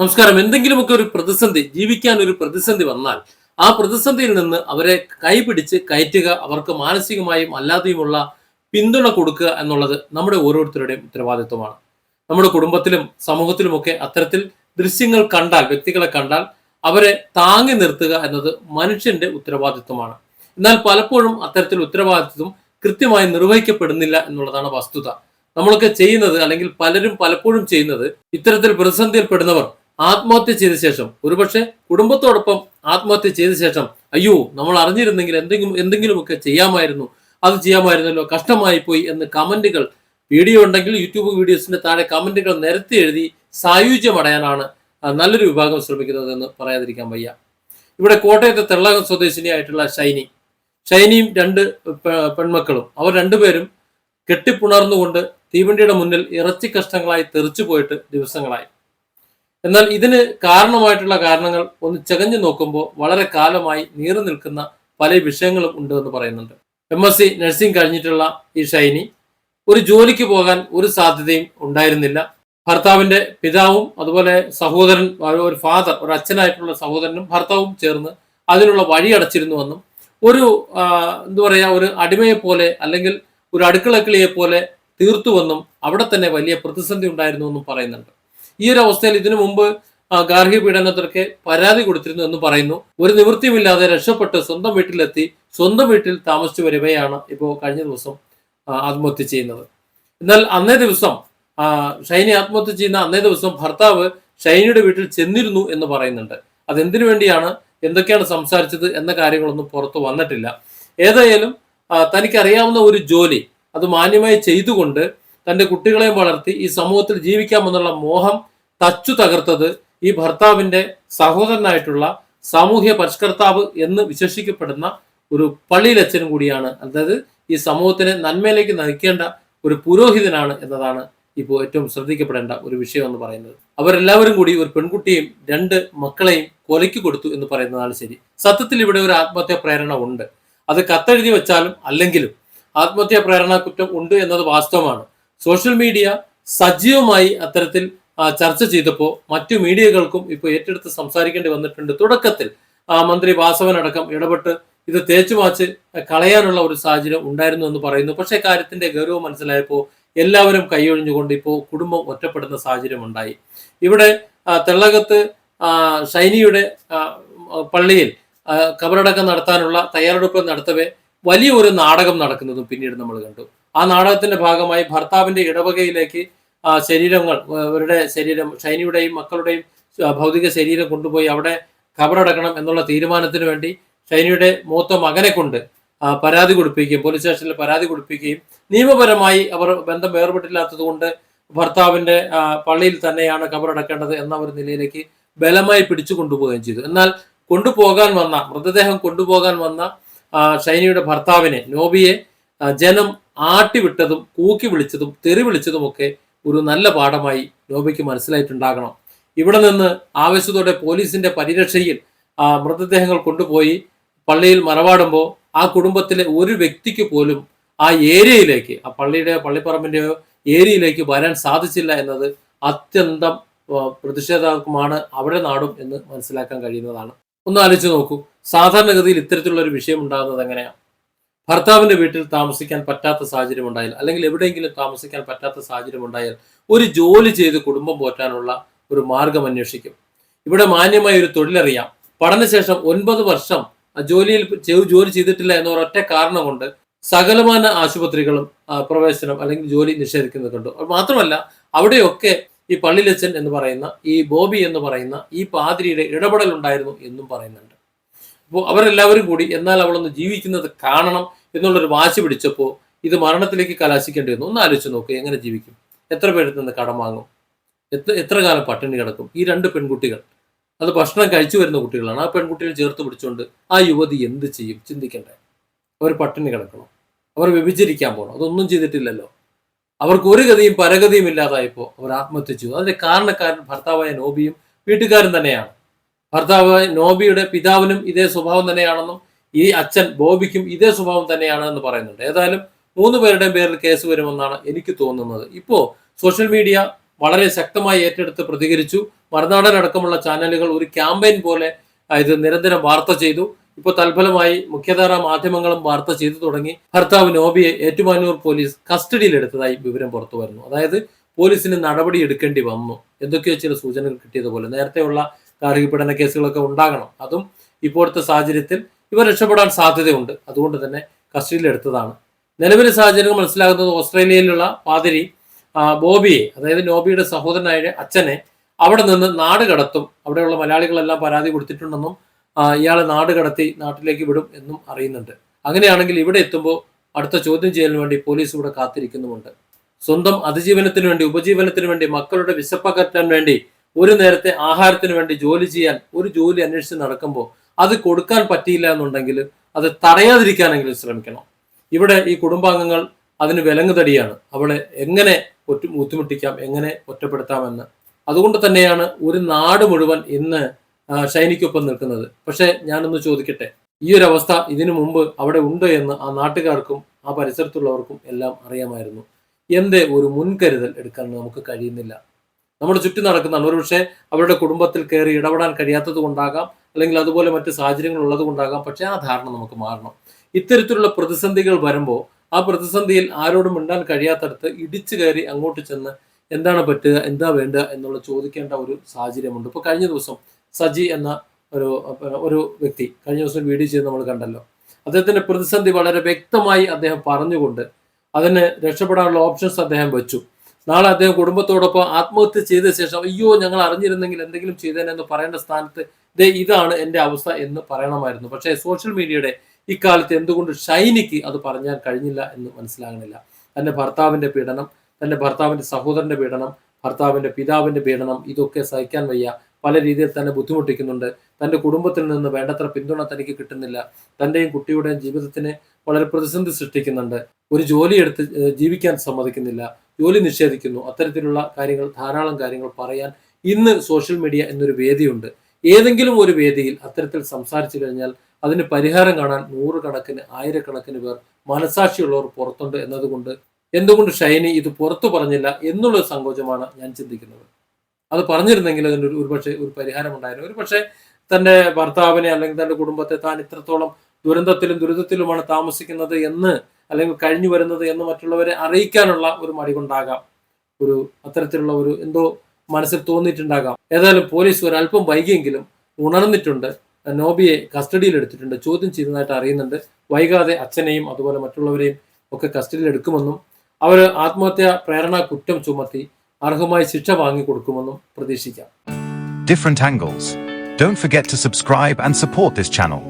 നമസ്കാരം. എന്തെങ്കിലുമൊക്കെ ഒരു പ്രതിസന്ധി ജീവിക്കാൻ ഒരു പ്രതിസന്ധി വന്നാൽ ആ പ്രതിസന്ധിയിൽ നിന്ന് അവരെ കൈപിടിച്ച് കയറ്റുക അവർക്ക് മാനസികമായും അല്ലാതെയുമുള്ള പിന്തുണ കൊടുക്കുക എന്നുള്ളത് നമ്മുടെ ഓരോരുത്തരുടെയും ഉത്തരവാദിത്വമാണ്. നമ്മുടെ കുടുംബത്തിലും സമൂഹത്തിലുമൊക്കെ അത്തരത്തിൽ ദൃശ്യങ്ങൾ കണ്ടാൽ വ്യക്തികളെ കണ്ടാൽ അവരെ താങ്ങി നിർത്തുക എന്നത് മനുഷ്യന്റെ ഉത്തരവാദിത്വമാണ്. എന്നാൽ പലപ്പോഴും അത്തരത്തിൽ ഉത്തരവാദിത്വം കൃത്യമായി നിർവഹിക്കപ്പെടുന്നില്ല എന്നുള്ളതാണ് വസ്തുത. നമ്മളൊക്കെ ചെയ്യുന്നത് അല്ലെങ്കിൽ പലരും പലപ്പോഴും ചെയ്യുന്നത് ഇത്തരത്തിൽ പ്രതിസന്ധിയിൽപ്പെടുന്നവർ ആത്മഹത്യ ചെയ്ത ശേഷം ഒരുപക്ഷെ കുടുംബത്തോടൊപ്പം ആത്മഹത്യ ചെയ്ത ശേഷം അയ്യോ നമ്മൾ അറിഞ്ഞിരുന്നെങ്കിൽ എന്തെങ്കിലും എന്തെങ്കിലുമൊക്കെ ചെയ്യാമായിരുന്നു അത് ചെയ്യാമായിരുന്നല്ലോ കഷ്ടമായി പോയി എന്ന് കമന്റുകൾ വീഡിയോ ഉണ്ടെങ്കിൽ യൂട്യൂബ് വീഡിയോസിന്റെ താഴെ കമന്റുകൾ നിരത്തി എഴുതി സായുജ്യമടയാനാണ് നല്ലൊരു വിഭാഗം ശ്രമിക്കുന്നത് എന്ന് പറയാതിരിക്കാൻ വയ്യ. ഇവിടെ കോട്ടയത്തെ തെള്ളകം സ്വദേശിനിയായിട്ടുള്ള ഷൈനി. ഷൈനിയും രണ്ട് പെൺമക്കളും. അവർ രണ്ടുപേരും കെട്ടിപ്പുണർന്നുകൊണ്ട് തീവണ്ടിയുടെ മുന്നിൽ ഇറച്ചി കഷ്ടങ്ങളായി തെറിച്ചു പോയിട്ട് ദിവസങ്ങളായി. എന്നാൽ ഇതിന് കാരണമായിട്ടുള്ള കാരണങ്ങൾ ഒന്ന് ചകഞ്ഞു നോക്കുമ്പോൾ വളരെ കാലമായി നീറു നിൽക്കുന്ന പല വിഷയങ്ങളും ഉണ്ട് എന്ന് പറയുന്നുണ്ട്. എം എസ് സി നഴ്സിംഗ് കഴിഞ്ഞിട്ടുള്ള ഈ ഷൈനി ഒരു ജോലിക്ക് പോകാൻ ഒരു സാധ്യതയും ഉണ്ടായിരുന്നില്ല. ഭർത്താവിന്റെ പിതാവും അതുപോലെ സഹോദരൻ ഒരു ഫാദർ ഒരു അച്ഛനായിട്ടുള്ള സഹോദരനും ഭർത്താവും ചേർന്ന് അതിനുള്ള വഴി അടച്ചിരുന്നുവെന്നും ഒരു എന്താ പറയാ ഒരു അടിമയെ പോലെ അല്ലെങ്കിൽ ഒരു അടുക്കളക്കിളിയെ പോലെ തീർത്തുവെന്നും അവിടെ തന്നെ വലിയ പ്രതിസന്ധി ഉണ്ടായിരുന്നു എന്നും പറയുന്നുണ്ട്. ഈ ഒരു അവസ്ഥയിൽ ഇതിനു മുമ്പ് ഗാർഹിക പീഡനത്തിനൊക്കെ പരാതി കൊടുത്തിരുന്നു എന്ന് പറയുന്നു. ഒരു നിവൃത്തിയുമില്ലാതെ രക്ഷപ്പെട്ട് സ്വന്തം വീട്ടിലെത്തി സ്വന്തം വീട്ടിൽ താമസിച്ചു വരികയാണ് ഇപ്പോൾ കഴിഞ്ഞ ദിവസം ആത്മഹത്യ ചെയ്യുന്നത്. എന്നാൽ അന്നേ ദിവസം ഷൈനി ആത്മഹത്യ ചെയ്യുന്ന അന്നേ ദിവസം ഭർത്താവ് ഷൈനിയുടെ വീട്ടിൽ ചെന്നിരുന്നു എന്ന് പറയുന്നുണ്ട്. അതെന്തിനു വേണ്ടിയാണ് എന്തൊക്കെയാണ് സംസാരിച്ചത് എന്ന കാര്യങ്ങളൊന്നും പുറത്തു വന്നിട്ടില്ല. ഏതായാലും തനിക്കറിയാവുന്ന ഒരു ജോലി അത് മാന്യമായി ചെയ്തുകൊണ്ട് തന്റെ കുട്ടികളെയും വളർത്തി ഈ സമൂഹത്തിൽ ജീവിക്കാമെന്നുള്ള മോഹം തച്ചു തകർത്തത് ഈ ഭർത്താവിന്റെ സഹോദരനായിട്ടുള്ള സാമൂഹ്യ പരിഷ്കർത്താവ് എന്ന് വിശേഷിക്കപ്പെടുന്ന ഒരു പള്ളിയിലച്ഛനും കൂടിയാണ്. അതായത് ഈ സമൂഹത്തിനെ നന്മയിലേക്ക് നയിക്കേണ്ട ഒരു പുരോഹിതനാണ് എന്നതാണ് ഇപ്പോൾ ഏറ്റവും ശ്രദ്ധിക്കപ്പെടേണ്ട ഒരു വിഷയം എന്ന് പറയുന്നത്. അവരെല്ലാവരും കൂടി ഒരു പെൺകുട്ടിയെയും രണ്ട് മക്കളെയും കൊലയ്ക്ക് കൊടുത്തു എന്ന് പറയുന്നതാണ് ശരി. സത്യത്തിൽ ഇവിടെ ഒരു ആത്മഹത്യാ പ്രേരണ ഉണ്ട്. അത് കത്തെഴുതി വെച്ചാലും അല്ലെങ്കിലും ആത്മഹത്യാ പ്രേരണ കുറ്റം ഉണ്ട് എന്നത് വാസ്തവമാണ്. സോഷ്യൽ മീഡിയ സജീവമായി അത്തരത്തിൽ ചർച്ച ചെയ്തപ്പോൾ മറ്റു മീഡിയകൾക്കും ഇപ്പോൾ ഏറ്റെടുത്ത് സംസാരിക്കേണ്ടി വന്നിട്ടുണ്ട്. തുടക്കത്തിൽ മന്ത്രി വാസവൻ അടക്കം ഇടപെട്ട് ഇത് തേച്ചു മാച്ച് കളയാനുള്ള ഒരു സാഹചര്യം ഉണ്ടായിരുന്നു എന്ന് പറയുന്നു. പക്ഷേ കാര്യത്തിന്റെ ഗൗരവം മനസ്സിലായപ്പോൾ എല്ലാവരും കൈയൊഴിഞ്ഞുകൊണ്ട് ഇപ്പോൾ കുടുംബം ഒറ്റപ്പെടുന്ന സാഹചര്യം ഉണ്ടായി. ഇവിടെ തെള്ളകത്ത് ഷൈനിയുടെ പള്ളിയിൽ കബറടക്കം നടത്താനുള്ള തയ്യാറെടുപ്പ് നടത്തവേ വലിയൊരു നാടകം നടക്കുന്നതും പിന്നീട് നമ്മൾ കണ്ടു. ആ നാടകത്തിന്റെ ഭാഗമായി ഭർത്താവിന്റെ ഇടവകയിലേക്ക് ശരീരങ്ങൾ ഇവരുടെ ശരീരം ഷൈനിയുടെയും മക്കളുടെയും ഭൗതിക ശരീരം കൊണ്ടുപോയി അവിടെ ഖബറടക്കണം എന്നുള്ള തീരുമാനത്തിന് വേണ്ടി ഷൈനിയുടെ മൂത്ത മകനെ കൊണ്ട് പരാതി കൊടുപ്പിക്കുകയും പോലീസ് സ്റ്റേഷനിൽ പരാതി കൊടുപ്പിക്കുകയും നിയമപരമായി അവർ ബന്ധം വേർപെട്ടില്ലാത്തത് കൊണ്ട് ഭർത്താവിന്റെ പള്ളിയിൽ തന്നെയാണ് ഖബറടക്കേണ്ടത് എന്ന ഒരു നിലയിലേക്ക് ബലമായി പിടിച്ചു കൊണ്ടുപോവുകയും ചെയ്തു. എന്നാൽ കൊണ്ടുപോകാൻ വന്ന മൃതദേഹം കൊണ്ടുപോകാൻ വന്ന ഷൈനിയുടെ ഭർത്താവിനെ നോബിയെ ജനം ആട്ടിവിട്ടതും കൂക്കി വിളിച്ചതും തെറി വിളിച്ചതുമൊക്കെ ഒരു നല്ല പാഠമായി നോബിക്ക് മനസ്സിലായിട്ടുണ്ടാകണം. ഇവിടെ നിന്ന് ആവേശത്തോടെ പോലീസിന്റെ പരിരക്ഷയിൽ മൃതദേഹങ്ങൾ കൊണ്ടുപോയി പള്ളിയിൽ മറവാടുമ്പോൾ ആ കുടുംബത്തിലെ ഒരു വ്യക്തിക്ക് പോലും ആ ഏരിയയിലേക്ക് ആ പള്ളിയുടെ പള്ളിപ്പറമ്പിന്റെയോ ഏരിയയിലേക്ക് വരാൻ സാധിച്ചില്ല എന്നത് അത്യന്തം പ്രതിഷേധമാണ് അവിടെ നാടും എന്ന് മനസ്സിലാക്കാൻ കഴിയുന്നതാണ്. ഒന്ന് ആലോചിച്ച് നോക്കൂ. സാധാരണഗതിയിൽ ഇത്തരത്തിലുള്ള ഒരു വിഷയം ഉണ്ടാകുന്നത് എങ്ങനെയാണ് ഭർത്താവിന്റെ വീട്ടിൽ താമസിക്കാൻ പറ്റാത്ത സാഹചര്യം ഉണ്ടായാൽ അല്ലെങ്കിൽ എവിടെയെങ്കിലും താമസിക്കാൻ പറ്റാത്ത സാഹചര്യം ഉണ്ടായാൽ ഒരു ജോലി ചെയ്ത് കുടുംബം പോറ്റാനുള്ള ഒരു മാർഗം അന്വേഷിക്കും. ഇവിടെ മാന്യമായ ഒരു തൊഴിലറിയാം. പഠനശേഷം ഒൻപത് വർഷം ആ ജോലിയിൽ ജോലി ചെയ്തിട്ടില്ല എന്ന ഒരൊറ്റ കാരണം കൊണ്ട് സകലമാന ആശുപത്രികളും പ്രവേശനം അല്ലെങ്കിൽ ജോലി നിഷേധിക്കുന്നുണ്ട് മാത്രമല്ല അവിടെയൊക്കെ ഈ പള്ളിലച്ചൻ എന്ന് പറയുന്ന ഈ ബോബി എന്ന് പറയുന്ന ഈ പാതിരിയുടെ ഇടപെടൽ ഉണ്ടായിരുന്നു എന്നും പറയുന്നുണ്ട്. അപ്പോൾ അവരെല്ലാവരും കൂടി എന്നാൽ അവളൊന്ന് ജീവിക്കുന്നത് കാണണം എന്നുള്ളൊരു വാശി പിടിച്ചപ്പോൾ ഇത് മരണത്തിലേക്ക് കലാശിക്കേണ്ടി വന്നു. ഒന്ന് ആലോചിച്ച് നോക്കുക എങ്ങനെ ജീവിക്കും? എത്ര പേരിൽ നിന്ന് കടം വാങ്ങും? എത്ര എത്ര കാലം പട്ടിണി കിടക്കും? ഈ രണ്ട് പെൺകുട്ടികൾ അത് ഭക്ഷണം കഴിച്ചു വരുന്ന കുട്ടികളാണ്. ആ പെൺകുട്ടികൾ ചേർത്ത് പിടിച്ചുകൊണ്ട് ആ യുവതി എന്ത് ചെയ്യും? ചിന്തിക്കണ്ടേ. അവർ പട്ടിണി കിടക്കണം. അവർ വ്യഭിചരിക്കാൻ പോകണം അതൊന്നും ചെയ്തിട്ടില്ലല്ലോ. അവർക്ക് ഒരു ഗതിയും പരഗതിയും ഇല്ലാതായപ്പോൾ അവർ ആത്മഹത്യ ചെയ്തു. അതിന്റെ കാരണക്കാരൻ ഭർത്താവായ നോബിയും വീട്ടുകാരും തന്നെയാണ്. ഭർത്താവായ നോബിയുടെ പിതാവിനും ഇതേ സ്വഭാവം തന്നെയാണെന്നും ഈ അച്ഛൻ ബോബിക്കും ഇതേ സ്വഭാവം തന്നെയാണ് എന്ന് പറയുന്നുണ്ട്. ഏതായാലും മൂന്ന് പേരുടെയും പേരിൽ കേസ് വരുമെന്നാണ് എനിക്ക് തോന്നുന്നത്. ഇപ്പോ സോഷ്യൽ മീഡിയ വളരെ ശക്തമായി ഏറ്റെടുത്ത് പ്രതികരിച്ചു. മറുനാടൻ അടക്കമുള്ള ചാനലുകൾ ഒരു ക്യാമ്പയിൻ പോലെ ഇത് നിരന്തരം വാർത്ത ചെയ്തു. ഇപ്പോൾ തൽഫലമായി മുഖ്യധാര മാധ്യമങ്ങളും വാർത്ത ചെയ്തു തുടങ്ങി. ഭർത്താവ് നോബിയെ ഏറ്റുമാനൂർ പോലീസ് കസ്റ്റഡിയിലെടുത്തതായി വിവരം പുറത്തു വരുന്നു. അതായത് പോലീസിന് നടപടി എടുക്കേണ്ടി വന്നു. എന്തൊക്കെയോ ചില സൂചനകൾ കിട്ടിയതുപോലെ നേരത്തെയുള്ള ഗാർഹിക പീഡന കേസുകളൊക്കെ ഉണ്ടാകണം. അതും ഇപ്പോഴത്തെ സാഹചര്യത്തിൽ ഇവർ രക്ഷപ്പെടാൻ സാധ്യതയുണ്ട്. അതുകൊണ്ട് തന്നെ കസ്റ്റഡിയിലെടുത്തതാണ് നിലവിലെ സാഹചര്യങ്ങൾ മനസ്സിലാകുന്നത് ഓസ്ട്രേലിയയിലുള്ള പാതിരി ബോബിയെ അതായത് നോബിയുടെ സഹോദരനായ അച്ഛനെ അവിടെ നിന്ന് നാട് കടത്തും. അവിടെയുള്ള മലയാളികളെല്ലാം പരാതി കൊടുത്തിട്ടുണ്ടെന്നും ഇയാളെ നാട് കടത്തി നാട്ടിലേക്ക് വിടും എന്നും അറിയുന്നുണ്ട്. അങ്ങനെയാണെങ്കിൽ ഇവിടെ എത്തുമ്പോൾ അടുത്ത ചോദ്യം ചെയ്യലിന് വേണ്ടി പോലീസ് ഇവിടെ കാത്തിരിക്കുന്നുമുണ്ട്. സ്വന്തം അതിജീവനത്തിന് വേണ്ടി ഉപജീവനത്തിന് വേണ്ടി മക്കളുടെ വിശപ്പകറ്റാൻ വേണ്ടി ഒരു നേരത്തെ ആഹാരത്തിന് വേണ്ടി ജോലി ചെയ്യാൻ ഒരു ജോലി അന്വേഷിച്ച് നടക്കുമ്പോൾ അത് കൊടുക്കാൻ പറ്റിയില്ല എന്നുണ്ടെങ്കിൽ അത് തടയാതിരിക്കാനെങ്കിലും ശ്രമിക്കണം. ഇവിടെ ഈ കുടുംബാംഗങ്ങൾ അതിന് വിലങ്ങുതടിയാണ്. അവളെ എങ്ങനെ ഒറ്റ ബുദ്ധിമുട്ടിക്കാം എങ്ങനെ ഒറ്റപ്പെടുത്താമെന്ന്. അതുകൊണ്ട് തന്നെയാണ് ഒരു നാട് മുഴുവൻ ഇന്ന് ശൈനിക്കൊപ്പം നിൽക്കുന്നത്. പക്ഷേ ഞാനൊന്ന് ചോദിക്കട്ടെ ഈ ഒരു അവസ്ഥ ഇതിനു മുമ്പ് അവിടെ ഉണ്ട് എന്ന് ആ നാട്ടുകാർക്കും ആ പരിസരത്തുള്ളവർക്കും എല്ലാം അറിയാമായിരുന്നു. എന്തേ ഒരു മുൻകരുതൽ എടുക്കാൻ നമുക്ക് കഴിയുന്നില്ല. നമ്മുടെ ചുറ്റും നടക്കുന്നതാണ് ഒരുപക്ഷെ അവരുടെ കുടുംബത്തിൽ കയറി ഇടപെടാൻ കഴിയാത്തത് കൊണ്ടാകാം അല്ലെങ്കിൽ അതുപോലെ മറ്റ് സാഹചര്യങ്ങൾ ഉള്ളത് കൊണ്ടാകാം. പക്ഷെ ആ ധാരണ നമുക്ക് മാറണം. ഇത്തരത്തിലുള്ള പ്രതിസന്ധികൾ വരുമ്പോൾ ആ പ്രതിസന്ധിയിൽ ആരോടും മിണ്ടാൻ കഴിയാത്തടത്ത് ഇടിച്ചു കയറി അങ്ങോട്ട് ചെന്ന് എന്താണ് പറ്റുക എന്താ വേണ്ടുക എന്നുള്ള ചോദിക്കേണ്ട ഒരു സാഹചര്യമുണ്ട്. ഇപ്പോൾ കഴിഞ്ഞ ദിവസം സജി എന്ന ഒരു ഒരു വ്യക്തി കഴിഞ്ഞ ദിവസം വീഡിയോ ചെയ്ത് നമ്മൾ കണ്ടല്ലോ. അദ്ദേഹത്തിന്റെ പ്രതിസന്ധി വളരെ വ്യക്തമായി അദ്ദേഹം പറഞ്ഞുകൊണ്ട് അതിന് രക്ഷപ്പെടാനുള്ള ഓപ്ഷൻസ് അദ്ദേഹം വെച്ചു. നാളെ അദ്ദേഹം കുടുംബത്തോടൊപ്പം ആത്മഹത്യ ചെയ്ത ശേഷം അയ്യോ ഞങ്ങൾ അറിഞ്ഞിരുന്നെങ്കിൽ എന്തെങ്കിലും ചെയ്തേനെന്ന് പറയേണ്ട സ്ഥാനത്ത് ദേ ഇതാണ് എന്റെ അവസ്ഥ എന്ന് പറയണമായിരുന്നു. പക്ഷേ സോഷ്യൽ മീഡിയയുടെ ഇക്കാലത്ത് എന്തുകൊണ്ട് ഷൈനിക്ക് അത് പറഞ്ഞാൽ കഴിഞ്ഞില്ല എന്ന് മനസ്സിലാകണില്ല? തന്റെ ഭർത്താവിന്റെ പീഡനം തന്റെ ഭർത്താവിന്റെ സഹോദരന്റെ പീഡനം ഭർത്താവിന്റെ പിതാവിന്റെ പീഡനം ഇതൊക്കെ സഹിക്കാൻ വയ്യ. പല രീതിയിൽ തന്നെ ബുദ്ധിമുട്ടിക്കുന്നുണ്ട്. തന്റെ കുടുംബത്തിൽ നിന്ന് വേണ്ടത്ര പിന്തുണ തനിക്ക് കിട്ടുന്നില്ല. തന്റെയും കുട്ടിയുടെയും ജീവിതത്തിന് വളരെ പ്രതിസന്ധി സൃഷ്ടിക്കുന്നുണ്ട്. ഒരു ജോലി എടുത്ത് ജീവിക്കാൻ സമ്മതിക്കുന്നില്ല. ജോലി നിഷേധിക്കുന്നു. അത്തരത്തിലുള്ള കാര്യങ്ങൾ ധാരാളം കാര്യങ്ങൾ പറയാൻ ഇന്ന് സോഷ്യൽ മീഡിയ എന്നൊരു വേദിയുണ്ട്. ഏതെങ്കിലും ഒരു വേദിയിൽ അത്തരത്തിൽ സംസാരിച്ചു കഴിഞ്ഞാൽ അതിന് പരിഹാരം കാണാൻ നൂറുകണക്കിന് ആയിരക്കണക്കിന് പേർ മനസാക്ഷിയുള്ളവർ പുറത്തുണ്ട് എന്നതുകൊണ്ട് എന്തുകൊണ്ട് ഷൈനി ഇത് പുറത്തു പറഞ്ഞില്ല എന്നുള്ള സങ്കോചമാണ് ഞാൻ ചിന്തിക്കുന്നത്. അത് പറഞ്ഞിരുന്നെങ്കിൽ അതിന് ഒരു ഒരുപക്ഷെ ഒരു പരിഹാരം ഉണ്ടായിരുന്നു. ഒരുപക്ഷെ തന്റെ ഭർത്താവിനെ അല്ലെങ്കിൽ തന്റെ കുടുംബത്തെ താൻ ഇത്രത്തോളം ദുരന്തത്തിലും ദുരിതത്തിലുമാണ് താമസിക്കുന്നത് എന്ന് അല്ലെങ്കിൽ കഴിഞ്ഞു വരുന്നത് എന്ന് മറ്റുള്ളവരെ അറിയിക്കാനുള്ള ഒരു മടി കൊണ്ടാകാം ഒരു അത്തരത്തിലുള്ള ഒരു എന്തോ മനസ്സിൽ തോന്നിയിട്ടുണ്ടാകാം. ഏതായാലും പോലീസ് ഒരല്പം വൈകിയെങ്കിലും ഉണർന്നിട്ടുണ്ട്. നോബിയെ കസ്റ്റഡിയിൽ എടുത്തിട്ടുണ്ട്. ചോദ്യം ചെയ്യുന്നതായിട്ട് അറിയുന്നുണ്ട്. വൈകാതെ അച്ഛനെയും അതുപോലെ മറ്റുള്ളവരെയും ഒക്കെ കസ്റ്റഡിയിൽ എടുക്കുമെന്നും അവർ ആത്മഹത്യാ പ്രേരണ കുറ്റം ചുമത്തി അർഹമായി ശിക്ഷ വാങ്ങിക്കൊടുക്കുമെന്നും പ്രതീക്ഷിക്കാം. Different angles. Don't forget to subscribe and support this channel.